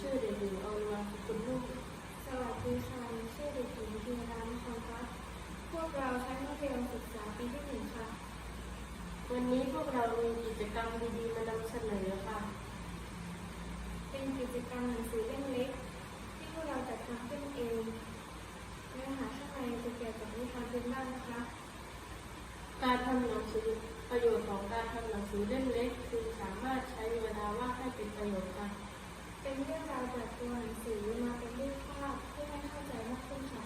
ชื่อเด็กหญิงอรวรรณคุณลูกสวัสดีค่ะชื่อเด็กหญิงพีรานครพัฒพวกเราชั้นมัธยมศึกษาปีที่หนึ่งค่ะ วันนี้พวกเรามีกิจกรรมดีๆมานำเสนอค่ะ เป็นกิจกรรมหนังสือเล่มเล็ก ที่พวกเราจัดทำขึ้นเองเนื้อหาข้างในจะเกี่ยวกับนิทานเป็นบ้างนะคะการทำหนังสือประโยชน์ของการทำหนังสือเล่มเล็ก คือสามารถใช้เวลาว่างให้เป็นประโยชน์ค่ะ เป็นเรื่องราวจากตัวหนังสือมาเป็นรูปภาพเพื่อให้เข้าใจมากขึ้นค่ะ